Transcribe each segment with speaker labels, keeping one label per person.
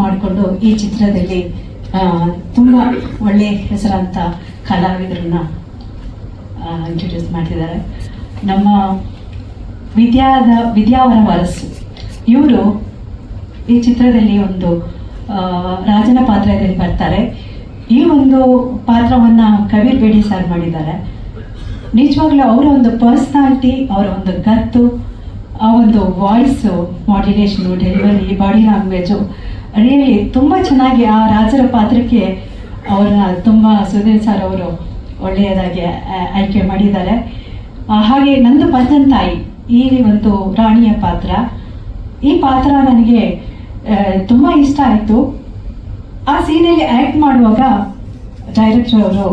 Speaker 1: ಮಾಡಿಕೊಂಡು ಈ ಚಿತ್ರದಲ್ಲಿ ತುಂಬಾ ಒಳ್ಳೆ ಹೆಸರಾಂತ ಕಲಾವಿದರನ್ನ ಇಂಟ್ರೊಡ್ಯೂಸ್ ಮಾಡ್ತಿದ್ದಾರೆ. ನಮ್ಮ ವಿದ್ಯಾದ, ವಿದ್ಯಾವರ ವರಸ್ಸು ಇವರು ಈ ಚಿತ್ರದಲ್ಲಿ ಒಂದು ರಾಜನ ಪಾತ್ರದಲ್ಲಿ ಬರ್ತಾರೆ. ಈ ಒಂದು ಪಾತ್ರವನ್ನ ಕಬೀರ್ ಬೇಡಿ ಸರ್ ಮಾಡಿದ್ದಾರೆ. ನಿಜವಾಗ್ಲೂ ಅವರ ಒಂದು ಪರ್ಸ್ನಾಲಿಟಿ ಅವರ ಒಂದು ಗತ್ತು, ಆ ಒಂದು voice modulation delivery body language really ತುಂಬ ಚೆನ್ನಾಗಿ ಆ ರಾಜರ ಪಾತ್ರಕ್ಕೆ ಅವರ ತುಂಬ ಸುಧೀರ್ ಸರ್ ಅವರು ಒಳ್ಳೆಯದಾಗಿ ಆಯ್ಕೆ ಮಾಡಿದ್ದಾರೆ. ಹಾಗೆ ನಂದು ಮದ್ದನ್ ತಾಯಿ, ಈ ಒಂದು ರಾಣಿಯ ಪಾತ್ರ. ಈ ಪಾತ್ರ ನನಗೆ ತುಂಬ ಇಷ್ಟ ಆಯಿತು. ಆ ಸೀನಲ್ಲಿ ಆ್ಯಕ್ಟ್ ಮಾಡುವಾಗ ಡೈರೆಕ್ಟರ್ ಅವರು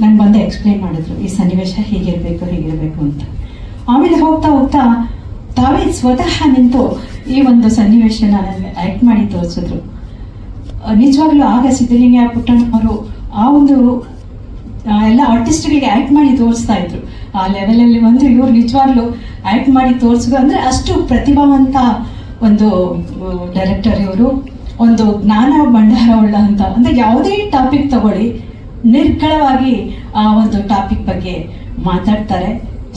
Speaker 1: ನಂಗೆ ಬಂದು ಎಕ್ಸ್ಪ್ಲೈನ್ ಮಾಡಿದ್ರು, ಈ ಸನ್ನಿವೇಶ ಹೀಗಿರಬೇಕು ಹೀಗಿರಬೇಕು ಅಂತ. ಆಮೇಲೆ ಹೋಗ್ತಾ ಹೋಗ್ತಾ ತಾವೇ ಸ್ವತಃ ನಿಂತು ಈ ಒಂದು ಸನ್ನಿವೇಶನ ನನಗೆ ಆ್ಯಕ್ಟ್ ಮಾಡಿ ತೋರಿಸಿದ್ರು. ನಿಜವಾಗ್ಲೂ ಆಗ ಸಿದ್ದಲಿಂಗ ಪುಟ್ಟಣ್ಣ ಅವರು ಆ ಒಂದು ಎಲ್ಲ ಆರ್ಟಿಸ್ಟ್ಗಳಿಗೆ ಆ್ಯಕ್ಟ್ ಮಾಡಿ ತೋರಿಸ್ತಾ ಇದ್ರು. ಆ ಲೆವೆಲಲ್ಲಿ ಒಂದು ಇವ್ರು ನಿಜವಾಗ್ಲೂ ಆ್ಯಕ್ಟ್ ಮಾಡಿ ತೋರಿಸಿದ್ರು. ಅಂದರೆ ಅಷ್ಟು ಪ್ರತಿಭಾವಂತ ಒಂದು ಡೈರೆಕ್ಟರ್ ಇವರು. ಒಂದು ಜ್ಞಾನ ಭಂಡಾರ ಉಳ್ಳ ಅಂತ. ಅಂದರೆ ಯಾವುದೇ ಟಾಪಿಕ್ ತಗೊಳ್ಳಿ, ನಿರ್ಕಳವಾಗಿ ಆ ಒಂದು ಟಾಪಿಕ್ ಬಗ್ಗೆ ಮಾತಾಡ್ತಾರೆ.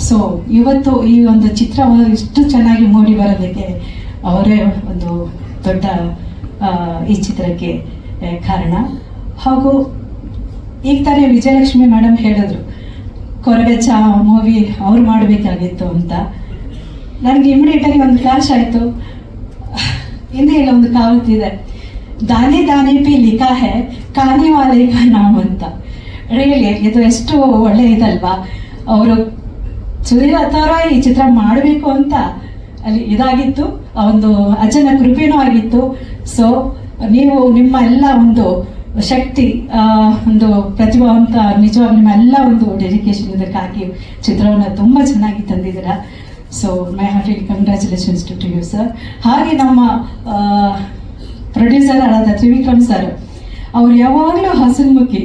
Speaker 1: ಸೊ ಇವತ್ತು ಈ ಒಂದು ಚಿತ್ರ ಇಷ್ಟು ಚೆನ್ನಾಗಿ ಮೂಡಿ ಬರೋದಕ್ಕೆ ಅವರೇ ಒಂದು ದೊಡ್ಡ ಈ ಚಿತ್ರಕ್ಕೆ ಕಾರಣ. ಹಾಗೂ ಈಗ ತಾನೇ ವಿಜಯಲಕ್ಷ್ಮಿ ಮೇಡಮ್ ಹೇಳಿದ್ರು ಕೊರಗಚ್ಚ ಮೂವಿ ಅವ್ರು ಮಾಡಬೇಕಾಗಿತ್ತು ಅಂತ. ನನಗೆ ಇಮಿಡಿಯೇಟಾಗಿ ಒಂದು ಫ್ಲಾಶ್ ಆಯಿತು. ಹಿಂದೆ ಇಲ್ಲ ಒಂದು ಕಾವತ್ತಿದೆ ದಾನಿ ದಾನಿ ಪಿ ಲಿಖಾ ಹೇ, ಕಾನಿ ವಾಲೆ ನಾವು ಅಂತ. ರಿಯಲಿ ಇದು ಎಷ್ಟು ಒಳ್ಳೆ ಇದಲ್ವಾ? ಅವರು ಸುಧೀರ್ ಅವರ ಈ ಚಿತ್ರ ಮಾಡಬೇಕು ಅಂತ ಅಲ್ಲಿ ಇದಾಗಿತ್ತು. ಒಂದು ಅಜ್ಜನ ಕೃಪೆನೂ ಆಗಿತ್ತು. ಸೊ ನೀವು ನಿಮ್ಮ ಎಲ್ಲ ಒಂದು ಶಕ್ತಿ ಒಂದು ಪ್ರತಿಭಾವಂತ ನಿಜವಾಗಿ ನಿಮ್ಮ ಎಲ್ಲ ಒಂದು ಡೆಡಿಕೇಶನ್ ಇದಕ್ಕಾಗಿ ಚಿತ್ರವನ್ನು ತುಂಬ ಚೆನ್ನಾಗಿ ತಂದಿದ್ದೀರಾ. So my hearty congratulations to to you sir ಹಾಗೆ ನಮ್ಮ ಪ್ರೊಡ್ಯೂಸರ್ ಆದ ತ್ರಿವಿಕ್ರಮ್ ಸರ್ ಅವ್ರು ಯಾವಾಗಲೂ ಹಸನ್ಮುಖಿ.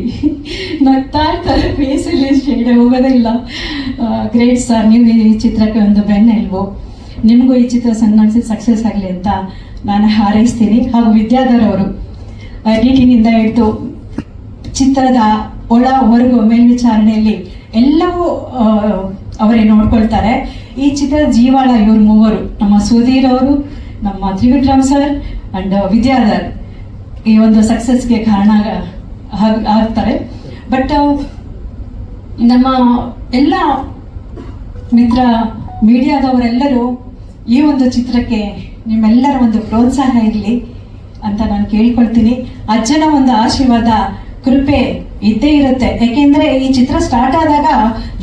Speaker 1: ನಗ್ತಾ ಇರ್ತಾರೆ ಫೇಸಲ್ಲಿ ಶೇಡೆ ಹೋಗೋದಿಲ್ಲ ಗ್ರೇಟ್ ಸರ್ ನೀವು ಈ ಚಿತ್ರಕ್ಕೆ ಒಂದು ಬೆನ್ನೆಲುಬು ನಿಮಗೂ ಈ ಚಿತ್ರ ಸನ್ಮಾನಿಸಿ ಸಕ್ಸಸ್ ಆಗಲಿ ಅಂತ ನಾನು ಹಾರೈಸ್ತೀನಿ. ಹಾಗೂ ವಿದ್ಯಾಧರ್ ಅವರು ಎಡಿಟಿಂಗಿಂದ ಹಿಡಿದು ಚಿತ್ರದ ಒಳ ಹೊರಗು ಮೇಲ್ವಿಚಾರಣೆಯಲ್ಲಿ ಎಲ್ಲವೂ ಅವರೇ ನೋಡ್ಕೊಳ್ತಾರೆ. ಈ ಚಿತ್ರದ ಜೀವಾಳ ಇವರು ಮೂವರು, ನಮ್ಮ ಸುಧೀರ್ ಅವರು, ನಮ್ಮ ತ್ರಿವಿಕ್ರಮ್ ಸರ್ ಅಂಡ್ ವಿದ್ಯಾಧರ್ ಈ ಒಂದು ಸಕ್ಸಸ್ಗೆ ಕಾರಣ ಆಗ್- ಆಗ್ತಾರೆ. ಬಟ್ ನಮ್ಮ ಎಲ್ಲ ಮಿತ್ರ, ಮೀಡಿಯಾದವರೆಲ್ಲರೂ ಈ ಒಂದು ಚಿತ್ರಕ್ಕೆ ನಿಮ್ಮೆಲ್ಲರ ಒಂದು ಪ್ರೋತ್ಸಾಹ ಇರಲಿ ಅಂತ ನಾನು ಕೇಳ್ಕೊಳ್ತೀನಿ. ಅಜ್ಜನ ಒಂದು ಆಶೀರ್ವಾದ ಕೃಪೆ ಇದ್ದೇ ಇರುತ್ತೆ. ಯಾಕೆಂದ್ರೆ ಈ ಚಿತ್ರ ಸ್ಟಾರ್ಟ್ ಆದಾಗ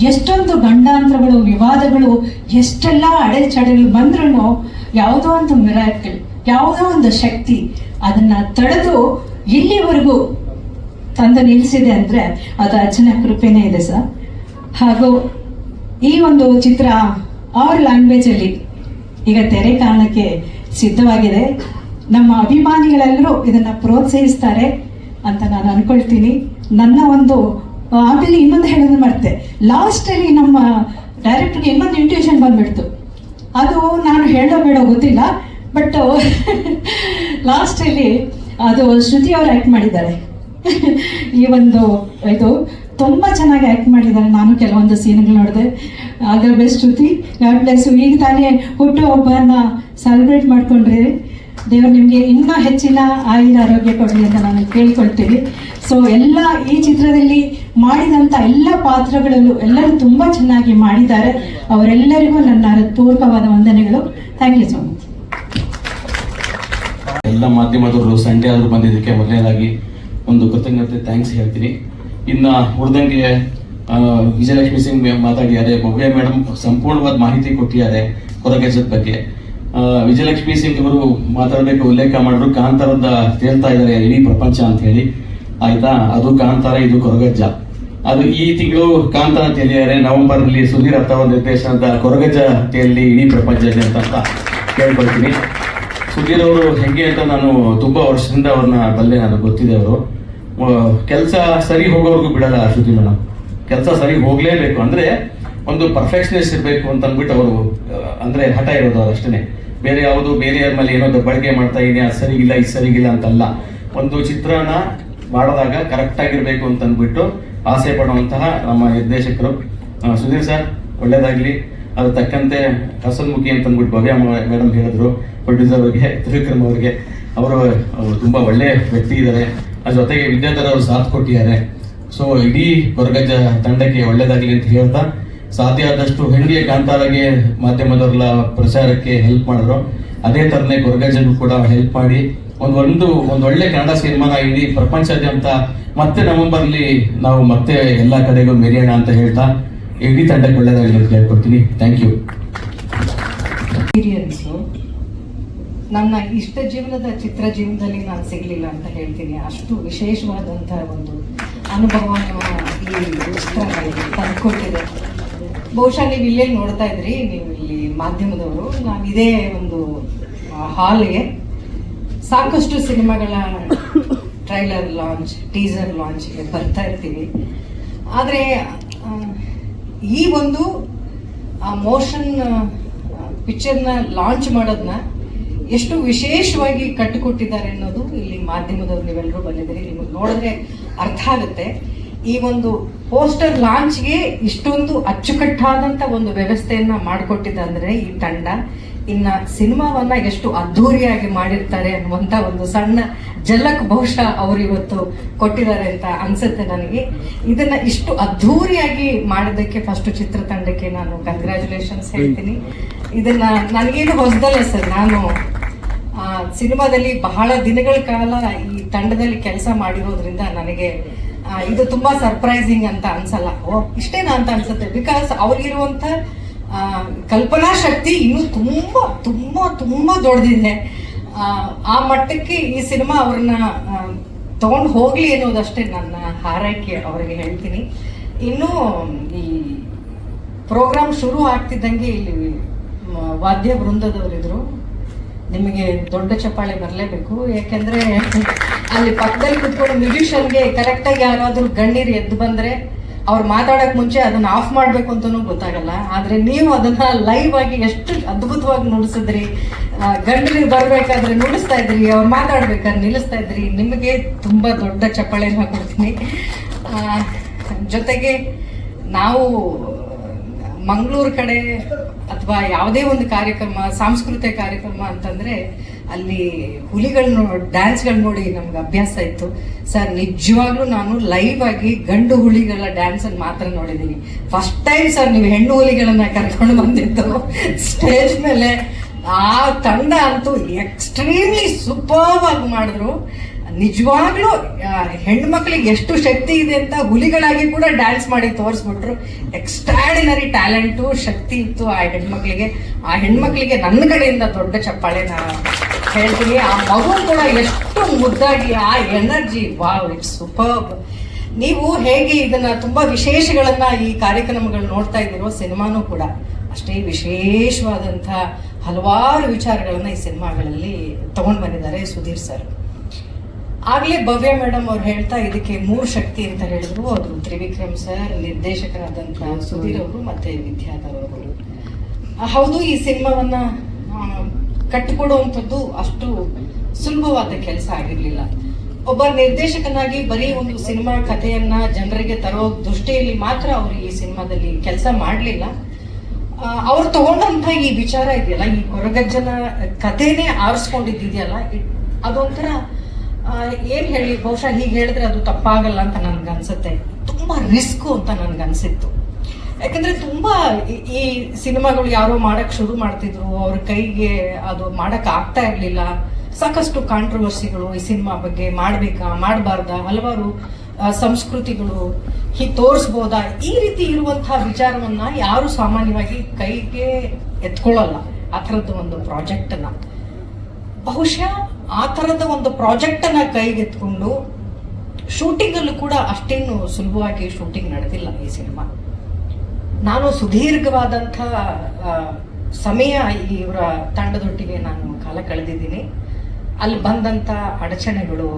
Speaker 1: ಎಷ್ಟೊಂದು ಗಂಡಾಂತರಗಳು, ವಿವಾದಗಳು, ಎಷ್ಟೆಲ್ಲ ಅಡೆಚಡೆಗಳು ಬಂದ್ರೂ ಯಾವುದೋ ಒಂದು ಮಿರಾಕಲ್ ಯಾವುದೋ ಒಂದು ಶಕ್ತಿ ಅದನ್ನ ತಡೆದು ಇಲ್ಲಿವರೆಗೂ ತಂದು ನಿಲ್ಲಿಸಿದೆ ಅಂದ್ರೆ ಅದು ಅಜ್ಜನ ಕೃಪೆನೇ ಇದೆ ಸರ್. ಹಾಗೂ ಈ ಒಂದು ಚಿತ್ರ ಅವ್ರ ಲ್ಯಾಂಗ್ವೇಜ್ ಅಲ್ಲಿ ಈಗ ತೆರೆ ಕಾರಣಕ್ಕೆ ಸಿದ್ಧವಾಗಿದೆ. ನಮ್ಮ ಅಭಿಮಾನಿಗಳೆಲ್ಲರೂ ಇದನ್ನ ಪ್ರೋತ್ಸಾಹಿಸ್ತಾರೆ ಅಂತ ನಾನು ಅನ್ಕೊಳ್ತೀನಿ. ನನ್ನ ಒಂದು ಆಮೇಲೆ ಇನ್ನೊಂದು ಹೇಳೋದು ಮಾಡ್ತೆ. ಲಾಸ್ಟಲ್ಲಿ ನಮ್ಮ ಡೈರೆಕ್ಟರ್ಗೆ ಇನ್ನೊಂದು ಇಂಟ್ಯೂಷನ್ ಬಂದ್ಬಿಡ್ತು. ಅದು ನಾನು ಹೇಳೋ ಬೇಡೋ ಗೊತ್ತಿಲ್ಲ ಬಟ್ ಲಾಸ್ಟಲ್ಲಿ ಅದು ಶ್ರುತಿ ಅವರು ಆಕ್ಟ್ ಮಾಡಿದ್ದಾರೆ. ಈ ಒಂದು, ಇದು ತುಂಬ ಚೆನ್ನಾಗಿ ಆ್ಯಕ್ಟ್ ಮಾಡಿದ್ದಾರೆ. ನಾನು ಕೆಲವೊಂದು ಸೀನ್ಗಳು ನೋಡಿದೆ. ಆಗ ಬೆಸ್ಟ್ ಶ್ರುತಿ, ಗಾಡ್ ಬ್ಲೆಸ್ ಈಗ ತಾನೇ ಹುಟ್ಟು ಹಬ್ಬನ ಸೆಲೆಬ್ರೇಟ್ ಮಾಡ್ಕೊಂಡ್ರಿ ದೇವರು ನಿಮಗೆ ಇನ್ನೂ ಹೆಚ್ಚಿನ ಆಯುಧ ಆರೋಗ್ಯ ಕೊಡಲಿ ಅಂತ ನಾನು ಕೇಳ್ಕೊಳ್ತೀನಿ. ಸೊ ಎಲ್ಲ ಈ ಚಿತ್ರದಲ್ಲಿ ಮಾಡಿದಂಥ ಎಲ್ಲ ಪಾತ್ರಗಳಲ್ಲೂ ಎಲ್ಲರೂ ತುಂಬ ಚೆನ್ನಾಗಿ ಮಾಡಿದ್ದಾರೆ. ಅವರೆಲ್ಲರಿಗೂ ನನ್ನ ಹೃತ್ಪೂರ್ವಕವಾದ ವಂದನೆಗಳು. ಥ್ಯಾಂಕ್ ಯು ಸೊ ಮಚ್
Speaker 2: ಎಲ್ಲ ಮಾಧ್ಯಮದವರು ಸಂಡೇ ಆದರೂ ಬಂದಿದ್ದಕ್ಕೆ ಮೊದಲನೇದಾಗಿ ಒಂದು ಕೃತಜ್ಞತೆ ಥ್ಯಾಂಕ್ಸ್ ಹೇಳ್ತೀನಿ. ಇನ್ನು ಉಳ್ದಂಗೆ ವಿಜಯಲಕ್ಷ್ಮಿ ಸಿಂಗ್ ಮಾತಾಡಿದ್ದಾರೆ. ಭವ್ಯ ಮೇಡಮ್ ಸಂಪೂರ್ಣವಾದ ಮಾಹಿತಿ ಕೊಟ್ಟಿದ್ದಾರೆ ಹೊರಗೆಜದ ಬಗ್ಗೆ. ವಿಜಯಲಕ್ಷ್ಮಿ ಸಿಂಗ್ ಅವರು ಮಾತಾಡಬೇಕು, ಉಲ್ಲೇಖ ಮಾಡಿದ್ರು. ಕಾಂತಾರದ ಹೇಳ್ತಾ ಇದ್ದಾರೆ, ಇಡೀ ಪ್ರಪಂಚ ಅಂತ ಹೇಳಿ. ಆಯ್ತಾ? ಅದು ಕಾಂತಾರ, ಇದು ಕೊರಗಜ್ಜ. ಅದು ಈ ತಿಂಗಳು ಕಾಂತಾರ ತೇಲಿದ್ದಾರೆ ನವೆಂಬರ್ನಲ್ಲಿ ಸುಧೀರ್ ಅರ್ಥ ನಿರ್ದೇಶನದ ಕೊರಗಜ್ಜ ತೇಲಿ ಇಡೀ ಪ್ರಪಂಚ ಅಂತ ಕೇಳ್ಕೊಳ್ತೀನಿ. ಸುಧೀರ್ ಅವರು ಹೆಂಗೆ ಅಂತ ನಾನು ತುಂಬಾ ವರ್ಷದಿಂದ ಅವ್ರನ್ನ ಬಲ್ಲೆ ನಾನು ಗೊತ್ತಿದೆ ಅವರು. ಕೆಲಸ ಸರಿ ಹೋಗೋವರೆಗೂ ಬಿಡಲ್ಲ ಶ್ರುತಿ ಮೇಡಮ್. ಕೆಲಸ ಸರಿ ಹೋಗಲೇಬೇಕು ಅಂದ್ರೆ ಒಂದು ಪರ್ಫೆಕ್ಷನಿಸ್ಟ್ ಇರಬೇಕು ಅಂತ ಅಂದ್ಬಿಟ್ಟು ಅವರು ಅಂದ್ರೆ ಹಠ ಇರೋದು ಅವ್ರು ಅಷ್ಟೇ ಬೇರೆ ಯಾವುದು ಬೇರೆ ಯಾರ ಮೇಲೆ ಏನೋ ಬಳಕೆ ಮಾಡ್ತಾ ಇದೀನಿ ಅದು ಸರಿಗಿಲ್ಲ ಇದು ಸರಿಗಿಲ್ಲ ಅಂತಲ್ಲ. ಒಂದು ಚಿತ್ರನ ಮಾಡಿದಾಗ ಕರೆಕ್ಟ್ ಆಗಿರ್ಬೇಕು ಅಂತ ಅಂದ್ಬಿಟ್ಟು ಆಸೆ ಪಡುವಂತಹ ನಮ್ಮ ನಿರ್ದೇಶಕರು. ಸುಧೀರ್ ಸರ್, ಒಳ್ಳೇದಾಗ್ಲಿ. ಅದ್ರ ತಕ್ಕಂತೆ ಹಸನ್ಮುಖಿ ಅಂತ ಅಂದ್ಬಿಟ್ಟು ಭವ್ಯ ಮೇಡಮ್ ಹೇಳಿದ್ರು. ಪ್ರೊಡ್ಯೂಸರ್ ಅವರಿಗೆ ತ್ರಿವಿಕ್ರಮ್ ಅವರಿಗೆ. ಅವರು ತುಂಬ ತುಂಬಾ ಒಳ್ಳೆ ವ್ಯಕ್ತಿ ಇದ್ದಾರೆ ಜೊತೆಗೆ ವಿದ್ಯಾಧರ್ ಅವರು ಸಾಥ್ ಕೊಟ್ಟಿದ್ದಾರೆ. ಸೊ ಇಡೀ ಕೊರಗಜ್ಜ ತಂಡಕ್ಕೆ ಒಳ್ಳೇದಾಗಲಿ ಅಂತ ಹೇಳ್ತಾ, ಸಾಧ್ಯ ಆದಷ್ಟು ಹೆಂಡಿಯ ಕಾಂತಾರಗೆ ಮಾಧ್ಯಮದವರೆಲ್ಲ ಪ್ರಚಾರಕ್ಕೆ ಹೆಲ್ಪ್ ಮಾಡಿದ್ರು. ಅದೇ ತರನೇ ಕೊರಗಜ್ಜಗೂ ಕೂಡ ಹೆಲ್ಪ್ ಮಾಡಿ. ಒಂದು ಒಂದು ಒಂದು ಒಳ್ಳೆ ಕನ್ನಡ ಸಿನಿಮಾನ ಇಡೀ ಪ್ರಪಂಚಾದ್ಯಂತ ಮತ್ತೆ ನವೆಂಬರ್ಲಿ ನಾವು ಮತ್ತೆ ಎಲ್ಲ ಕಡೆಗೂ ಮೆರೆಯೋಣ ಅಂತ ಹೇಳ್ತಾ, ಇಡೀ ತಂಡಕ್ಕೆ ಒಳ್ಳೇದಾಗಲಿ ಅಂತ ಹೇಳ್ಕೊಡ್ತೀನಿ. ಥ್ಯಾಂಕ್ ಯು
Speaker 3: ನನ್ನ ಇಷ್ಟ ಜೀವನದ ಚಿತ್ರ ಜೀವನದಲ್ಲಿ ನಾನು ಸಿಗಲಿಲ್ಲ ಅಂತ ಹೇಳ್ತೀನಿ. ಅಷ್ಟು ವಿಶೇಷವಾದಂತಹ ಒಂದು ಅನುಭವ ಈ ಚಿತ್ರ ತಂದುಕೊಟ್ಟಿದೆ. ಬಹುಶಃ ನೀವು ಇಲ್ಲೇ ನೋಡ್ತಾ ಇದ್ರಿ, ನೀವು ಇಲ್ಲಿ ಮಾಧ್ಯಮದವರು. ನಾವು ಇದೇ ಒಂದು ಹಾಲ್ಗೆ ಸಾಕಷ್ಟು ಸಿನಿಮಾಗಳ ಟ್ರೈಲರ್ ಲಾಂಚ್, ಟೀಸರ್ ಲಾಂಚ್ಗೆ ಬರ್ತಾ ಇರ್ತೀವಿ. ಆದರೆ ಈ ಒಂದು ಮೋಷನ್ ಪಿಕ್ಚರ್ನ ಲಾಂಚ್ ಮಾಡೋದನ್ನ ಎಷ್ಟು ವಿಶೇಷವಾಗಿ ಕಟ್ಟಿಕೊಟ್ಟಿದ್ದಾರೆ ಅನ್ನೋದು ಇಲ್ಲಿ ಮಾಧ್ಯಮದವ್ರು ನೀವೆಲ್ಲರೂ ಬಂದಿದ್ದೀರಿ, ನಿಮಗೆ ನೋಡಿದ್ರೆ ಅರ್ಥ ಆಗುತ್ತೆ. ಈ ಒಂದು ಪೋಸ್ಟರ್ ಲಾಂಚ್ಗೆ ಇಷ್ಟೊಂದು ಅಚ್ಚುಕಟ್ಟಾದಂಥ ಒಂದು ವ್ಯವಸ್ಥೆಯನ್ನ ಮಾಡಿಕೊಟ್ಟಿದ್ದಂದ್ರೆ ಈ ತಂಡ. ಇನ್ನ ಸಿನಿಮಾವನ್ನ ಎಷ್ಟು ಅದ್ಧೂರಿಯಾಗಿ ಮಾಡಿರ್ತಾರೆ ಅನ್ನುವಂಥ ಒಂದು ಸಣ್ಣ ಜಲಕ್ ಬಹುಶಃ ಅವರು ಇವತ್ತು ಕೊಟ್ಟಿದ್ದಾರೆ ಅಂತ ಅನ್ಸುತ್ತೆ ನನಗೆ. ಇದನ್ನ ಇಷ್ಟು ಅದ್ಧೂರಿಯಾಗಿ ಮಾಡಿದ್ದಕ್ಕೆ ಫಸ್ಟ್ ಚಿತ್ರತಂಡಕ್ಕೆ ನಾನು ಕಂಗ್ರ್ಯಾಚುಲೇಷನ್ಸ್ ಹೇಳ್ತೀನಿ. ಇದನ್ನ ನನಗೇನು ಹೊಸದಲ್ಲ ಸರ್ ನಾನು ಆ, ಸಿನಿಮಾದಲ್ಲಿ ಬಹಳ ದಿನಗಳ ಕಾಲ ಈ ತಂಡದಲ್ಲಿ ಕೆಲಸ ಮಾಡಿರೋದ್ರಿಂದ ನನಗೆ ಇದು ತುಂಬಾ ಸರ್ಪ್ರೈಸಿಂಗ್ ಅಂತ ಅನ್ಸಲ್ಲ. ಇಷ್ಟೇನಾ ಅಂತ ಅನ್ಸುತ್ತೆ. ಬಿಕಾಸ್ ಅವ್ರಿಗಿರುವಂತ ಕಲ್ಪನಾ ಶಕ್ತಿ ಇನ್ನೂ ತುಂಬ ತುಂಬ ತುಂಬ ದೊಡ್ಡದಿದೆ. ಆ, ಮಟ್ಟಕ್ಕೆ ಈ ಸಿನಿಮಾ ಅವ್ರನ್ನ ತಗೊಂಡು ಹೋಗ್ಲಿ ಅನ್ನೋದಷ್ಟೇ ನನ್ನ ಹಾರೈಕೆ ಅವರಿಗೆ ಹೇಳ್ತೀನಿ. ಇನ್ನು ಈ ಪ್ರೋಗ್ರಾಮ್ ಶುರು ಆಗ್ತಿದ್ದಂಗೆ ಇಲ್ಲಿ ವಾದ್ಯ ವೃಂದದವರಿದ್ರು. ನಿಮಗೆ ದೊಡ್ಡ ಚಪ್ಪಾಳೆ ಬರಲೇಬೇಕು. ಯಾಕೆಂದ್ರೆ ಅಲ್ಲಿ ಪಕ್ಕದಲ್ಲಿ ಕುತ್ಕೊಂಡು ಮ್ಯೂಸಿಷಿಯನ್ಗೆ ಕರೆಕ್ಟಾಗಿ ಯಾರಾದ್ರೂ ಗಣ್ಯರು ಎದ್ದು ಬಂದ್ರೆ ಅವ್ರು ಮಾತಾಡಕ್ ಮುಂಚೆ ಅದನ್ನ ಆಫ್ ಮಾಡ್ಬೇಕು ಅಂತನೂ ಗೊತ್ತಾಗಲ್ಲ. ಆದ್ರೆ ನೀವು ಅದನ್ನ ಲೈವ್ ಆಗಿ ಎಷ್ಟು ಅದ್ಭುತವಾಗಿ ನುಡಿಸಿದ್ರಿ. ಗಂಡರಿಗೆ ಬರ್ಬೇಕಾದ್ರೆ ನುಡಿಸ್ತಾ ಇದ್ರಿ ಅವ್ರು ಮಾತಾಡ್ಬೇಕಾದ್ರೆ ನಿಲ್ಲಿಸ್ತಾ ಇದ್ರಿ. ನಿಮಗೆ ತುಂಬಾ ದೊಡ್ಡ ಚಪ್ಪಳೆ ಕೊಡ್ತೀನಿ ಆ, ಜೊತೆಗೆ ನಾವು ಮಂಗಳೂರು ಕಡೆ ಅಥವಾ ಯಾವುದೇ ಒಂದು ಕಾರ್ಯಕ್ರಮ ಸಾಂಸ್ಕೃತಿಕ ಕಾರ್ಯಕ್ರಮ ಅಂತಂದ್ರೆ ಅಲ್ಲಿ ಹುಲಿಗಳನ್ನ ಡ್ಯಾನ್ಸ್ಗಳು ನೋಡಿ ನಮ್ಗೆ ಅಭ್ಯಾಸ ಇತ್ತು. ಸರ್, ನಿಜವಾಗ್ಲೂ ನಾನು ಲೈವ್ ಆಗಿ ಗಂಡು ಹುಲಿಗಳ ಡ್ಯಾನ್ಸ್ ಅಲ್ಲಿ ಮಾತ್ರ ನೋಡಿದ್ದೀನಿ ಫಸ್ಟ್ ಟೈಮ್ ಸರ್ ನೀವು ಹೆಣ್ಣು ಹುಲಿಗಳನ್ನ ಕರ್ಕೊಂಡು ಬಂದಿದ್ದು. ಸ್ಟೇಜ್ ಮೇಲೆ ಆ ತಂಡ ಅಂತೂ ಎಕ್ಸ್ಟ್ರೀಮ್ಲಿ ಸೂಪರ್ ಆಗಿ ಮಾಡಿದ್ರು. ನಿಜವಾಗ್ಲೂ ಹೆಣ್ಮಕ್ಳಿಗೆ ಎಷ್ಟು ಶಕ್ತಿ ಇದೆ ಅಂತ ಹುಲಿಗಳಾಗಿ ಕೂಡ ಡ್ಯಾನ್ಸ್ ಮಾಡಿ ತೋರಿಸ್ಬಿಟ್ರು. ಎಕ್ಸ್ಟ್ರಾಡಿನರಿ ಟ್ಯಾಲೆಂಟು ಶಕ್ತಿ ಇತ್ತು ಆ ಹೆಣ್ಮಕ್ಳಿಗೆ. ಆ ಹೆಣ್ಮಕ್ಳಿಗೆ ನನ್ನ ಕಡೆಯಿಂದ ದೊಡ್ಡ ಚಪ್ಪಾಳೆ ಹೇಳ್ತೀನಿ. ಆ ಮಗು ಕೂಡ ಎಷ್ಟು ಮುದ್ದಾಗಿ, ಆ ಎನರ್ಜಿ ವಾವ್ ಇಟ್ಸ್ ಸೂಪರ್ ನೀವು ಹೇಗೆ ಇದನ್ನ ತುಂಬಾ ವಿಶೇಷಗಳನ್ನ ಈ ಕಾರ್ಯಕ್ರಮಗಳು ನೋಡ್ತಾ ಇದ್ದೀರೋ ಸಿನಿಮಾನೂ ಕೂಡ ಅಷ್ಟೇ ವಿಶೇಷವಾದಂಥ ಹಲವಾರು ವಿಚಾರಗಳನ್ನ ಈ ಸಿನಿಮಾಗಳಲ್ಲಿ ತಗೊಂಡು ಬಂದಿದ್ದಾರೆ ಸುಧೀರ್ ಸರ್. ಆಗ್ಲೇ ಭವ್ಯ ಮೇಡಮ್ ಅವ್ರು ಹೇಳ್ತಾ ಇದಕ್ಕೆ ಮೂರು ಶಕ್ತಿ ಅಂತ ಹೇಳಿದ್ರು. ಅದು ತ್ರಿವಿಕ್ರಮ್ ಸರ್ ನಿರ್ದೇಶಕರಾದಂಥ ಸುಧೀರ್ ಅವರು ಮತ್ತೆ ವಿದ್ಯಾಧರ್ ಅವರು. ಹೌದು, ಈ ಸಿನಿಮಾವನ್ನ ಕಟ್ಟಿಕೊಡುವಂಥದ್ದು ಅಷ್ಟು ಸುಲಭವಾದ ಕೆಲಸ ಆಗಿರಲಿಲ್ಲ. ಒಬ್ಬ ನಿರ್ದೇಶಕನಾಗಿ ಬರೀ ಒಂದು ಸಿನಿಮಾ ಕಥೆಯನ್ನ ಜನರಿಗೆ ತರೋ ದೃಷ್ಟಿಯಲ್ಲಿ ಮಾತ್ರ ಅವರು ಈ ಸಿನಿಮಾದಲ್ಲಿ ಕೆಲಸ ಮಾಡಲಿಲ್ಲ. ಅವ್ರು ತಗೊಂಡಂತ ಈ ವಿಚಾರ ಇದೆಯಲ್ಲ, ಈ ಕೊರಗಜ್ಜನ ಕಥೆನೇ ಆರಿಸ್ಕೊಂಡಿದ್ದಿದೆಯಲ್ಲ ಅದೊಂಥರ ಏನ್ ಹೇಳಿ, ಬಹುಶಃ ಹೀಗೆ ಹೇಳಿದ್ರೆ ಅದು ತಪ್ಪಾಗಲ್ಲ ಅಂತ ನನ್ಗೆ ಅನ್ಸುತ್ತೆ. ತುಂಬಾ ರಿಸ್ಕ್ ಅಂತ ನನ್ಗೆ ಅನ್ಸಿತ್ತು. ಯಾಕಂದ್ರೆ ತುಂಬಾ ಈ- ಸಿನಿಮಾಗಳು ಯಾರೋ ಮಾಡಕ್ ಶುರು ಮಾಡ್ತಿದ್ರು, ಅವ್ರ ಕೈಗೆ ಅದು ಮಾಡಕ್ ಆಗ್ತಾ ಇರ್ಲಿಲ್ಲ. ಸಾಕಷ್ಟು ಕಾಂಟ್ರವರ್ಸಿಗಳು ಈ ಸಿನಿಮಾ ಬಗ್ಗೆ ಮಾಡ್ಬೇಕಾ, ಮಾಡಬಾರ್ದಾ, ಹಲವಾರು ಸಂಸ್ಕೃತಿಗಳು ಹೀಗೆ ತೋರಿಸ್ಬೋದಾ? ಈ ರೀತಿ ಇರುವಂತಹ ವಿಚಾರವನ್ನ ಯಾರು ಸಾಮಾನ್ಯವಾಗಿ ಕೈಗೆ ಎತ್ಕೊಳ್ಳಲ್ಲ. ಆ ಥರದ್ದು ಒಂದು ಪ್ರಾಜೆಕ್ಟ್ ಅನ್ನ ಬಹುಶಃ ಆ ಥರದ ಒಂದು ಪ್ರಾಜೆಕ್ಟ್ ಅನ್ನ ಕೈಗೆತ್ಕೊಂಡು ಶೂಟಿಂಗಲ್ಲೂ ಕೂಡ ಅಷ್ಟೇನು ಸುಲಭವಾಗಿ ಶೂಟಿಂಗ್ ನಡೆದಿಲ್ಲ ಈ ಸಿನಿಮಾ. ನಾನು ಸುದೀರ್ಘವಾದಂಥ ಸಮಯ ಇವರ ತಂಡದೊಟ್ಟಿಗೆ ನಾನು ಕಾಲ ಕಳೆದಿದ್ದೀನಿ. ಅಲ್ಲಿ ಬಂದಂಥ ಅಡಚಣೆಗಳು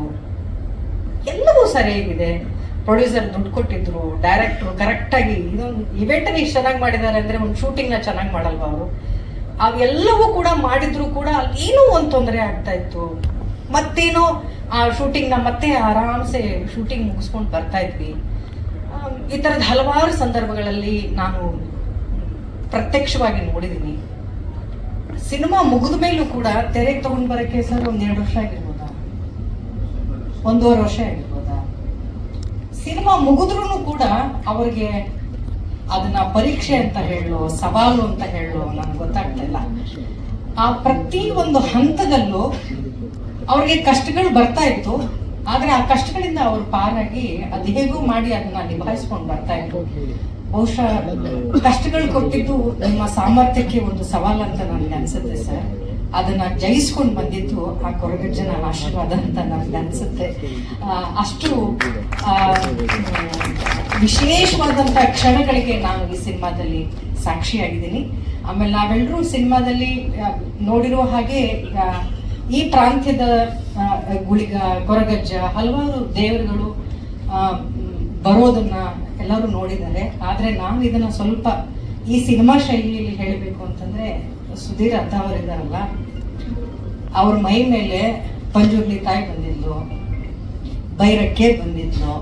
Speaker 3: ಎಲ್ಲವೂ ಸರಿಯಾಗಿದೆ. ಪ್ರೊಡ್ಯೂಸರ್ ದುಡ್ಡು ಕೊಟ್ಟಿದ್ರು, ಡೈರೆಕ್ಟ್ರು ಕರೆಕ್ಟಾಗಿ ಇದೊಂದು ಇವೆಂಟನ್ನು ಇಷ್ಟು ಚೆನ್ನಾಗಿ ಮಾಡಿದ್ದಾರೆ ಅಂದರೆ ಒಂದು ಶೂಟಿಂಗ್ನ ಚೆನ್ನಾಗಿ ಮಾಡಲ್ವಾ ಅವರು? ಅವೆಲ್ಲವೂ ಕೂಡ ಮಾಡಿದ್ರು ಕೂಡ ಅಲ್ಲಿ ಏನೋ ಒಂದು ತೊಂದರೆ ಆಗ್ತಾ ಇತ್ತು. ಮತ್ತೇನೋ ಆ ಶೂಟಿಂಗ್ನ ಮತ್ತೆ ಆರಾಮ್ಸೆ ಶೂಟಿಂಗ್ ಮುಗಿಸ್ಕೊಂಡು ಬರ್ತಾ ಇದ್ವಿ. ಈ ಥರದ ಹಲವಾರು ಸಂದರ್ಭಗಳಲ್ಲಿ ನಾನು ಪ್ರತ್ಯಕ್ಷವಾಗಿ ನೋಡಿದ್ದೀನಿ ಸಿನಿಮಾ ಮುಗಿದ ಮೇಲೂ ಕೂಡ ತೆರೆಗೆ ತಗೊಂಡ್ ಬರಕ್ಕೆ ಸರ್ ಒಂದೆರಡು ವರ್ಷ ಆಗಿರ್ಬೋದಾ? ಒಂದೂವರೆ ವರ್ಷ ಆಗಿರ್ಬೋದಾ? ಸಿನಿಮಾ ಮುಗಿದ್ರೂ ಕೂಡ ಅವ್ರಿಗೆ ಅದನ್ನ ಪರೀಕ್ಷೆ ಅಂತ ಹೇಳೋ, ಸವಾಲು ಅಂತ ಹೇಳೋ ನನ್ಗೆ ಗೊತ್ತಾಗ್ತಿಲ್ಲ ಆ ಪ್ರತಿ ಒಂದು ಹಂತದಲ್ಲೂ ಅವ್ರಿಗೆ ಕಷ್ಟಗಳು ಬರ್ತಾ ಇತ್ತು. ಆದ್ರೆ ಆ ಕಷ್ಟಗಳಿಂದ ಅವ್ರು ಪಾರಾಗಿ ಅದು ಹೇಗೂ ಮಾಡಿ ಅದನ್ನ ನಿಭಾಯಿಸ್ಕೊಂಡು ಬರ್ತಾ ಇತ್ತು ಬಹುಶಃ ಕಷ್ಟಗಳು ಕೊಟ್ಟಿದ್ದು ನಿಮ್ಮ ಸಾಮರ್ಥ್ಯಕ್ಕೆ ಒಂದು ಸವಾಲು ಅಂತ ನನ್ಗೆ ಅನ್ಸುತ್ತೆ ಸರ್. ಅದನ್ನ ಜಯಿಸ್ಕೊಂಡು ಬಂದಿದ್ದು ಆ ಕೊರಗಜ್ಜನ ಆಶೀರ್ವಾದ ಅಂತ ನನ್ಗೆ ಅನ್ಸುತ್ತೆ. ಅಷ್ಟು ವಿಶೇಷವಾದಂತ ಕ್ಷಣಗಳಿಗೆ ನಾನು ಈ ಸಿನಿಮಾದಲ್ಲಿ ಸಾಕ್ಷಿಯಾಗಿದ್ದೀನಿ. ಆಮೇಲೆ ನಾವೆಲ್ಲರೂ ಸಿನಿಮಾದಲ್ಲಿ ನೋಡಿರುವ ಹಾಗೆ ಈ ಪ್ರಾಂತ್ಯದ ಗುಳಿಗ ಕೊರಗಜ್ಜ, ಹಲವಾರು ದೇವರುಗಳು ಬರೋದನ್ನ ಎಲ್ಲರೂ ನೋಡಿದ್ದಾರೆ. ಆದರೆ ನಾನು ಇದನ್ನ ಸ್ವಲ್ಪ ಈ ಸಿನಿಮಾ ಶೈಲಿಯಲ್ಲಿ ಹೇಳಬೇಕು ಅಂತಂದ್ರೆ ಸುಧೀರ್ ಅಂತ ಅವರಿದ್ದಾರಲ್ಲ, ಅವ್ರ ಮೈ ಮೇಲೆ ಪಂಜುರ್ಲಿ ತಾಯಿ ಬಂದಿದ್ಲು ಬೈರಕ್ಕೆ ಬಂದಿದ್ಲು.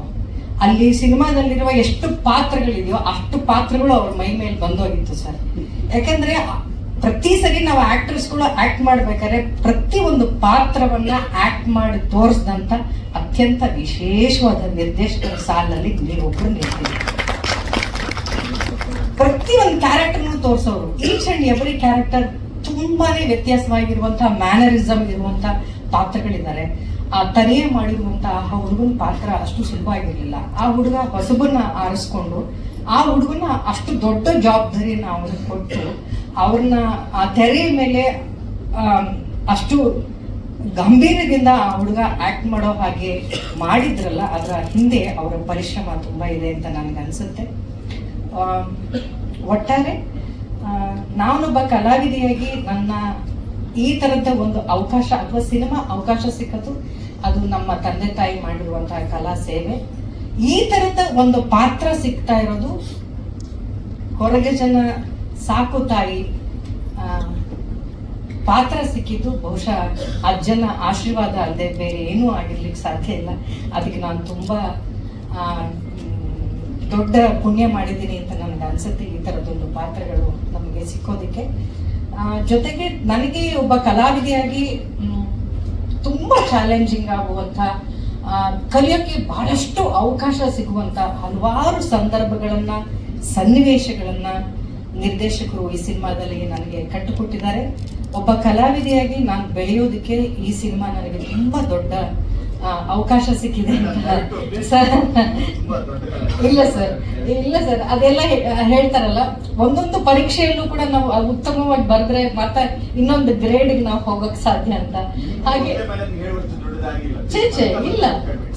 Speaker 3: ಅಲ್ಲಿ ಸಿನಿಮಾದಲ್ಲಿರುವ ಎಷ್ಟು ಪಾತ್ರಗಳಿದೆಯೋ ಅಷ್ಟು ಪಾತ್ರಗಳು ಅವ್ರ ಮೈ ಮೇಲೆ ಬಂದೋಗಿತ್ತು ಸರ್. ಯಾಕಂದ್ರೆ ಪ್ರತಿ ಸರಿ ನಾವು ಆಕ್ಟರ್ಸ್ಗಳು ಆಕ್ಟ್ ಮಾಡ್ಬೇಕಾದ್ರೆ ಪ್ರತಿ ಒಂದು ಪಾತ್ರವನ್ನ ಆಕ್ಟ್ ಮಾಡಿ ತೋರಿಸಿದಂತ ಅತ್ಯಂತ ವಿಶೇಷವಾದ ನಿರ್ದೇಶಕರ ಸಾಲಲ್ಲಿ ನೀವೊಬ್ರು ನಿಲ್ತೀವಿ ಪ್ರತಿ ಒಂದು ಕ್ಯಾರೆಕ್ಟರ್ನು ತೋರಿಸೋರು. ಈಚ್ ಅಂಡ್ ಎವ್ರಿ ಕ್ಯಾರೆಕ್ಟರ್ ತುಂಬಾನೇ ವ್ಯತ್ಯಾಸವಾಗಿರುವಂತಹ ಮ್ಯಾನರಿಸಮ್ ಇರುವಂತಹ ಪಾತ್ರಗಳಿದ್ದಾರೆ. ಆ ತನಿಯ ಮಾಡಿರುವಂತಹ ಆ ಹುಡುಗನ ಪಾತ್ರ ಅಷ್ಟು ಸುಲಭವಾಗಿರಲಿಲ್ಲ. ಆ ಹುಡುಗ ಹೊಸಬನ್ನ ಆರಿಸ್ಕೊಂಡು ಆ ಹುಡುಗನ ಅಷ್ಟು ದೊಡ್ಡ ಜವಾಬ್ದಾರಿಯನ್ನ ಅವ್ರಿಗೆ ಕೊಟ್ಟು ಅವ್ರನ್ನ ಆ ತೆರೆಯ ಮೇಲೆ ಅಷ್ಟು ಗಂಭೀರದಿಂದ ಆ ಹುಡುಗ ಆಕ್ಟ್ ಮಾಡೋ ಹಾಗೆ ಮಾಡಿದ್ರಲ್ಲ ಅದರ ಹಿಂದೆ ಅವರ ಪರಿಶ್ರಮ ತುಂಬಾ ಇದೆ ಅಂತ ನನಗೆ ಅನ್ಸುತ್ತೆ. ಆ, ಒಟ್ಟಾರೆ ನಾನೊಬ್ಬ ಕಲಾವಿದೆಯಾಗಿ ನನ್ನ ಈ ತರದ ಒಂದು ಅವಕಾಶ ಅಥವಾ ಸಿನಿಮಾ ಅವಕಾಶ ಸಿಕ್ಕದು ಅದು ನಮ್ಮ ತಂದೆ ತಾಯಿ ಮಾಡಿರುವಂತಹ ಕಲಾ ಸೇವೆ. ಈ ತರದ ಒಂದು ಪಾತ್ರ ಸಿಗ್ತಾ ಇರೋದು ಹೊರಗೆ ಜನ ಸಾಕು ತಾಯಿ ಪಾತ್ರ ಸಿಕ್ಕಿದ್ದು ಬಹುಶಃ ಅಜ್ಜನ ಆಶೀರ್ವಾದ ಅಲ್ಲದೆ ಬೇರೆ ಏನೂ ಆಗಿರ್ಲಿಕ್ಕೆ ಸಾಧ್ಯ ಇಲ್ಲ. ಅದಕ್ಕೆ ನಾನು ತುಂಬಾ ದೊಡ್ಡ ಪುಣ್ಯ ಮಾಡಿದ್ದೀನಿ ಅಂತ ನನಗೆ ಅನ್ಸುತ್ತೆ ಈ ಥರದೊಂದು ಪಾತ್ರಗಳು ನಮಗೆ ಸಿಕ್ಕೋದಕ್ಕೆ. ಜೊತೆಗೆ ನನಗೆ ಒಬ್ಬ ಕಲಾವಿದೆಯಾಗಿ ತುಂಬಾ ಚಾಲೆಂಜಿಂಗ್ ಆಗುವಂತ ಕಲಿಯೋಕ್ಕೆ ಬಹಳಷ್ಟು ಅವಕಾಶ ಸಿಗುವಂತ ಹಲವಾರು ಸಂದರ್ಭಗಳನ್ನ, ಸನ್ನಿವೇಶಗಳನ್ನ ನಿರ್ದೇಶಕರು ಈ ಸಿನಿಮಾದಲ್ಲಿ ನನಗೆ ಕಟ್ಟಿಕೊಟ್ಟಿದ್ದಾರೆ. ಒಬ್ಬ ಕಲಾವಿದೆಯಾಗಿ ನಾನು ಬೆಳೆಯೋದಕ್ಕೆ ಈ ಸಿನಿಮಾ ನನಗೆ ತುಂಬಾ ದೊಡ್ಡ ಅವಕಾಶ ಸಿಕ್ಕಿದೆ. ಸರ್. ಇಲ್ಲ ಸರ್. ಇಲ್ಲ ಸರ್. ಅದೆಲ್ಲ ಹೇಳ್ತಾರಲ್ಲ, ಒಂದೊಂದು ಪರೀಕ್ಷೆಯಲ್ಲೂ ಕೂಡ ನಾವು ಉತ್ತಮವಾಗಿ ಬರೆದ್ರೆ ಮತ್ತೆ ಇನ್ನೊಂದು ಗ್ರೇಡ್ಗೆ ನಾವು ಹೋಗಕ್ ಸಾಧ್ಯ ಅಂತ. ಹಾಗೆ ಛೇ ಇಲ್ಲ.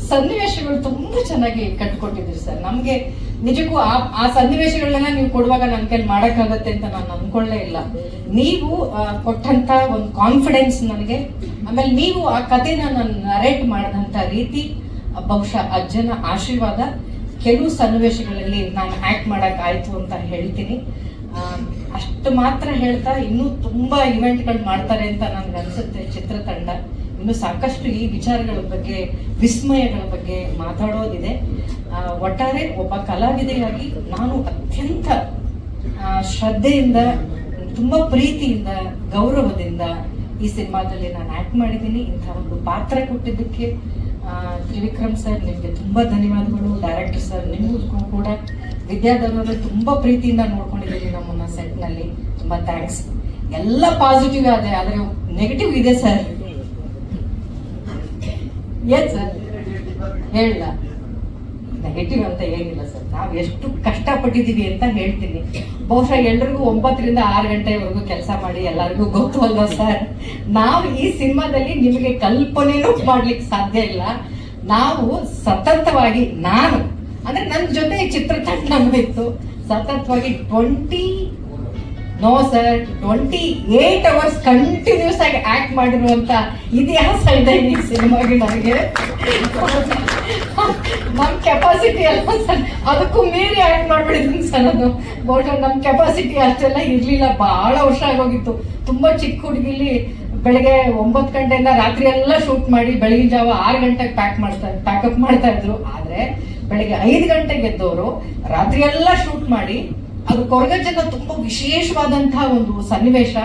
Speaker 3: ಸನ್ನಿವೇಶಗಳು ತುಂಬಾ ಚೆನ್ನಾಗಿ ಕಟ್ಕೊಟ್ಟಿದ್ರಿ ಸರ್. ನಮ್ಗೆ ನಿಜಕ್ಕೂ ಆ ಆ ಸನ್ನಿವೇಶಗಳನ್ನೆಲ್ಲ ನೀವು ಕೊಡುವಾಗ ನನ್ನ ಕೈಲಿ ಮಾಡೋಕ್ಕಾಗತ್ತೆ ಅಂತ ನಾನು ಅನ್ಕೊಳ್ಳೇ ಇಲ್ಲ. ನೀವು ಕೊಟ್ಟಂತ ಒಂದು ಕಾನ್ಫಿಡೆನ್ಸ್ ನನಗೆ ಆಮೇಲೆ ನೀವು ಆ ಕಥೆನ ನಾನು ನರೇಟ್ ಮಾಡಿದಂತ ರೀತಿ, ಬಹುಶಃ ಅಜ್ಜನ ಆಶೀರ್ವಾದ ಕೆಲವು ಸನ್ನಿವೇಶಗಳಲ್ಲಿ ನಾನು ಆಕ್ಟ್ ಮಾಡಕ್ ಆಯ್ತು ಅಂತ ಹೇಳ್ತೀನಿ. ಅಷ್ಟು ಮಾತ್ರ ಹೇಳ್ತಾ ಇನ್ನೂ ತುಂಬಾ ಇವೆಂಟ್ಗಳು ಮಾಡ್ತಾರೆ ಅಂತ ನನ್ಗೆ ಅನ್ಸುತ್ತೆ ಚಿತ್ರತಂಡ. ಇನ್ನು ಸಾಕಷ್ಟು ಈ ವಿಚಾರಗಳ ಬಗ್ಗೆ, ವಿಸ್ಮಯಗಳ ಬಗ್ಗೆ ಮಾತಾಡೋದಿದೆ. ಒಟ್ಟಾರೆ ಒಬ್ಬ ಕಲಾವಿದೆಯಾಗಿ ನಾನು ಅತ್ಯಂತ ಶ್ರದ್ಧೆಯಿಂದ, ತುಂಬಾ ಪ್ರೀತಿಯಿಂದ, ಗೌರವದಿಂದ ಈ ಸಿನಿಮಾದಲ್ಲಿ ನಾನು ಆಕ್ಟ್ ಮಾಡಿದ್ದೀನಿ. ಇಂಥ ಒಂದು ಪಾತ್ರ ಕೊಟ್ಟಿದ್ದಕ್ಕೆ ತ್ರಿವಿಕ್ರಮ್ ಸರ್ ನಿಮಗೆ ತುಂಬಾ ಧನ್ಯವಾದಗಳು. ಡೈರೆಕ್ಟರ್ ಸರ್ ನಿಮಗೂ ಕೂಡ ವಿದ್ಯಾಧರ್ಮದಲ್ಲಿ ತುಂಬಾ ಪ್ರೀತಿಯಿಂದ ನೋಡ್ಕೊಂಡಿದ್ದೀನಿ ನಮ್ಮನ್ನ ಸೆಟ್ನಲ್ಲಿ. ನಲ್ಲಿ ತುಂಬಾ ಥ್ಯಾಂಕ್ಸ್. ಎಲ್ಲ ಪಾಸಿಟಿವ್ ಆದರೆ ಆದರೆ ನೆಗೆಟಿವ್ ಇದೆ ಸರ್. ಏನ್ ಸರ್? ಹೇಳ ನೆಗೆಟಿವ್ ಅಂತ ಏನಿಲ್ಲ ಸರ್. ನಾವು ಎಷ್ಟು ಕಷ್ಟಪಟ್ಟಿದ್ದೀವಿ ಅಂತ ಹೇಳ್ತೀನಿ. ಬಹುಶಃ ಎಲ್ರಿಗೂ ಒಂಬತ್ತರಿಂದ ಆರು ಗಂಟೆವರೆಗೂ ಕೆಲಸ ಮಾಡಿ ಎಲ್ಲರಿಗೂ ಗೊತ್ತು ಅಲ್ವಾ ಸರ್? ನಾವು ಈ ಸಿನಿಮಾದಲ್ಲಿ ನಿಮಗೆ ಕಲ್ಪನೆನೂ ಮಾಡ್ಲಿಕ್ಕೆ ಸಾಧ್ಯ ಇಲ್ಲ. ನಾವು ಸತತವಾಗಿ, ನಾನು, ಅಂದ್ರೆ ನನ್ನ ಜೊತೆ ಚಿತ್ರತಂಡ ಇತ್ತು ಸತತವಾಗಿ twenty no sir twenty eight hours continuous ಆಗಿ ಆಕ್ಟ್ ಮಾಡಿರುವಂತ ಇತಿಹಾಸ ಇದೆ ಈ ಸಿನಿಮಾಗೆ ನನಗೆ ನಮ್ ಕೆಪಾಸಿಟಿ ಅಲ್ಲ ಸರ್ ಅದಕ್ಕೂ ಮೀರಿ ಆಕ್ಟ್ ಮಾಡ್ಬಿಡಿದ್ರು ಸರ್ ಅದು ಬಹುಶಃ ನಮ್ ಕೆಪಾಸಿಟಿ ಅಷ್ಟೆಲ್ಲ ಇರ್ಲಿಲ್ಲ. ಬಹಳ ವರ್ಷ ಆಗೋಗಿತ್ತು. ತುಂಬಾ ಚಿಕ್ಕ ಹುಡುಗಿಲಿ ಬೆಳಗ್ಗೆ ಒಂಬತ್ತು ಗಂಟೆಯಿಂದ ರಾತ್ರಿ ಎಲ್ಲ ಶೂಟ್ ಮಾಡಿ ಬೆಳಗಿನ ಜಾವ ಆರು ಗಂಟೆಗೆ ಪ್ಯಾಕ್ ಮಾಡ್ತಾ ಪ್ಯಾಕಪ್ ಮಾಡ್ತಾ ಇದ್ರು. ಆದ್ರೆ ಬೆಳಗ್ಗೆ ಐದು ಗಂಟೆಗೆ ಎದ್ದವರು ರಾತ್ರಿ ಎಲ್ಲ ಶೂಟ್ ಮಾಡಿ ಅದು ಕೊರಗಜ್ಜನ ತುಂಬಾ ವಿಶೇಷವಾದಂತಹ ಒಂದು ಸನ್ನಿವೇಶ.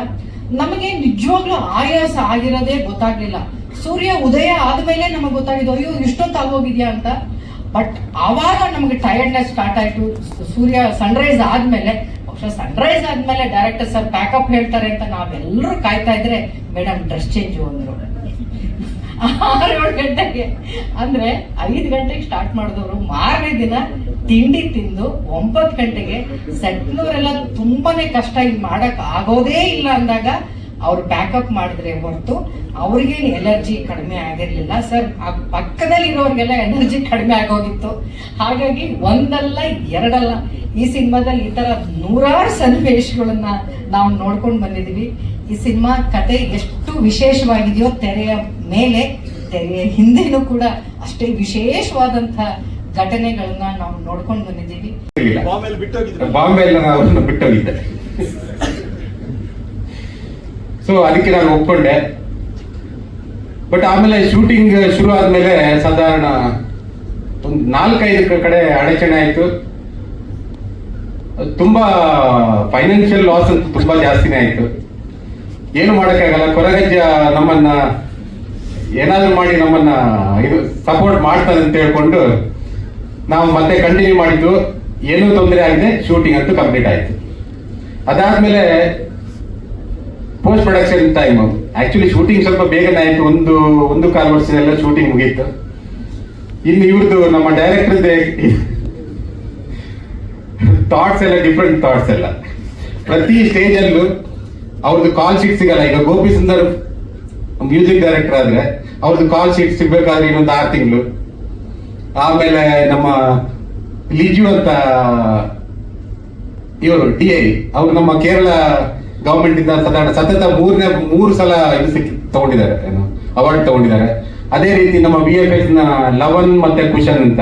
Speaker 3: ನಮಗೆ ನಿಜವಾಗ್ಲೂ ಆಯಾಸ ಆಗಿರೋದೇ ಗೊತ್ತಾಗ್ಲಿಲ್ಲ. ಸೂರ್ಯ ಉದಯ ಆದ್ಮೇಲೆ ನಮಗೆ ಗೊತ್ತಾಗಿದ್ದು ಅಯ್ಯೋ, ಇಷ್ಟೊತ್ತು ಆಗೋಗಿದ್ಯಾ ಅಂತ. ಬಟ್ ಆವಾಗ ನಮಗೆ ಟಯರ್ಡ್ನೆಸ್ ಸ್ಟಾರ್ಟ್ ಆಯ್ತು. ಸೂರ್ಯ ಸನ್ರೈಸ್ ಆದ್ಮೇಲೆ, ಬಹುಶಃ ಸನ್ರೈಸ್ ಆದ್ಮೇಲೆ ಡೈರೆಕ್ಟರ್ ಸರ್ ಪ್ಯಾಕಪ್ ಹೇಳ್ತಾರೆ ಅಂತ ನಾವೆಲ್ಲರೂ ಕಾಯ್ತಾ ಇದ್ರೆ ಮೇಡಮ್ ಡ್ರೆಸ್ ಚೇಂಜ್ ಅಂದ್ರು. ಆರು ಏಳು ಗಂಟೆಗೆ. ಅಂದ್ರೆ ಐದು ಗಂಟೆಗೆ ಸ್ಟಾರ್ಟ್ ಮಾಡಿದವರು ಮಾರನೇ ದಿನ ತಿಂಡಿ ತಿಂದು ಒಂಬತ್ ಗಂಟೆಗೆ ಸಟ್ನವರೆಲ್ಲ ತುಂಬಾನೇ ಕಷ್ಟ ಇಲ್ಲಿ ಮಾಡಕ್ ಆಗೋದೇ ಇಲ್ಲ ಅಂದಾಗ ಅವ್ರು ಬ್ಯಾಕಪ್ ಮಾಡಿದ್ರೆ ಹೊರತು ಅವ್ರಿಗೇನು ಎನರ್ಜಿ ಕಡಿಮೆ ಆಗಿರ್ಲಿಲ್ಲ. ಸರ್ ಆ ಪಕ್ಕದಲ್ಲಿ ಇರೋರಿಗೆಲ್ಲ ಎನರ್ಜಿ ಕಡಿಮೆ ಆಗೋಗಿತ್ತು. ಹಾಗಾಗಿ ಒಂದಲ್ಲ, ಎರಡಲ್ಲ ಈ ಸಿನಿಮಾದಲ್ಲಿ ಈ ತರ ನೂರಾರು ಸನ್ನಿವೇಶಗಳನ್ನ ನಾವು ನೋಡ್ಕೊಂಡು ಬಂದಿದೀವಿ ಈ ಸಿನಿಮಾ ಕತೆ ಎಷ್ಟು ವಿಶೇಷವಾಗಿದೆಯೋ ತೆರೆಯ ಮೇಲೆ ತೆರೆಯ ಹಿಂದೆನೂ ಕೂಡ ಅಷ್ಟೇ ವಿಶೇಷವಾದಂತಹ ಘಟನೆಗಳನ್ನ ನಾವು ನೋಡ್ಕೊಂಡು ಬಂದಿದ್ದೀವಿ.
Speaker 4: ಬಾಂಬೆ ಬಿಟ್ಟೋಗಿದ್ದೆ. ಸೊ ಅದಕ್ಕೆ ನಾನು ಒಪ್ಕೊಂಡೆ. ಬಟ್ ಆಮೇಲೆ ಶೂಟಿಂಗ್ ಶುರು ಆದ್ಮೇಲೆ ಸಾಧಾರಣ ಒಂದು ನಾಲ್ಕೈದು ಕಡೆ ಅಡಚಣೆ ಆಯ್ತು. ತುಂಬಾ ಫೈನಾನ್ಷಿಯಲ್ ಲಾಸ್ ಅಂತ ತುಂಬಾ ಜಾಸ್ತಿನೇ ಆಯ್ತು. ಏನು ಮಾಡೋಕ್ಕಾಗಲ್ಲ? ಕೊರಗಜ್ಜ ನಮ್ಮನ್ನ ಏನಾದ್ರೂ ಮಾಡಿ ನಮ್ಮನ್ನ ಇದು ಸಪೋರ್ಟ್ ಮಾಡ್ತದೆ ಅಂತ ಹೇಳ್ಕೊಂಡು ನಾವು ಮತ್ತೆ ಕಂಟಿನ್ಯೂ ಮಾಡಿದ್ದು. ಏನೂ ತೊಂದರೆ ಆಗಿದೆ ಶೂಟಿಂಗ್ ಅಂತೂ ಕಂಪ್ಲೀಟ್ ಆಯಿತು. ಅದಾದ್ಮೇಲೆ post production time actually shooting ಸ್ವಲ್ಪ ಬೇಗನೆ ಆಯ್ತು. ಒಂದು ಒಂದು ಕಾಲು ವರ್ಷದಲ್ಲ ಶೂಟಿಂಗ್ ಮುಗೀತು. ಇನ್ನು ಇವ್ರದ್ದು ನಮ್ಮ ಡೈರೆಕ್ಟರ್ ಥಾಟ್ಸ್ ಎಲ್ಲ ಡಿಫ್ರೆಂಟ್ ಥಾಟ್ಸ್ ಎಲ್ಲ. ಪ್ರತಿ ಸ್ಟೇಜ್ ಅಲ್ಲೂ ಅವ್ರದ್ದು ಕಾಲ್ ಶೀಟ್ ಸಿಗಲ್ಲ. ಈಗ ಗೋಪಿ ಸುಂದರ್ ಮ್ಯೂಸಿಕ್ ಡೈರೆಕ್ಟರ್ ಆದ್ರೆ ಅವ್ರದ್ದು ಕಾಲ್ ಶೀಟ್ ಸಿಗ್ಬೇಕಾದ್ರೆ ಇನ್ನೊಂದು ಆರು ತಿಂಗಳು. ಆಮೇಲೆ ನಮ್ಮ ಲಿಜು ಅಂತ ಇವರು ಡಿ ಐ ಅವರು ನಮ್ಮ ಕೇರಳ ಗವರ್ಮೆಂಟ್ ಇಂದ ಸಾಧಾರಣ ಸತತ ಮೂರನೇ ಮೂರು ಸಲ ಇದು ಸಿಕ್ಕಿ ತಗೊಂಡಿದ್ದಾರೆ ಅವಾರ್ಡ್ ತಗೊಂಡಿದ್ದಾರೆ. ಅದೇ ರೀತಿ ನಮ್ಮ ಬಿ ಎಫ್ ಎಸ್ನ ಲವನ್ ಮತ್ತೆ ಕುಶನ್ ಅಂತ.